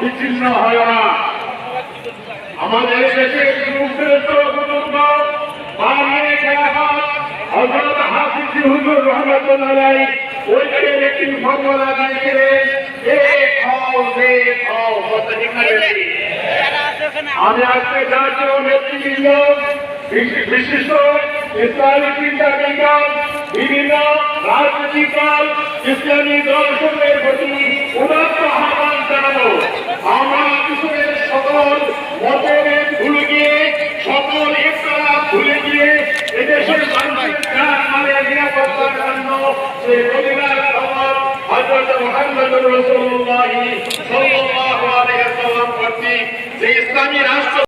বিচ্ছিন্ন হয় না আমাদের দেশের শ্রেষ্ঠ বুজুর্গ বাংলাদেশ খেলাফত একটি ফর্মুলা দিয়েছিলেন আমি আজকে জাতীয় নেতৃবৃন্দ, বিশি- বিশিষ্ট ইসলামী চিন্তাবিদ বিভিন্ন রাজনৈতিক দল, ইসলামী দর্শনের প্রতি উদাত্ত আহ্বান জানাব। আমরা কিশোরের সকল মতভেদ ভুলে গিয়ে, সকল একতলা ভুলে গিয়ে এদেশের মানুষের প্রাণ মানে নিরাপত্তার জন্য সে পরিবার খবর হজরত মোহাম্মদ রসুল্লাহ যে ইসলামী রাষ্ট্র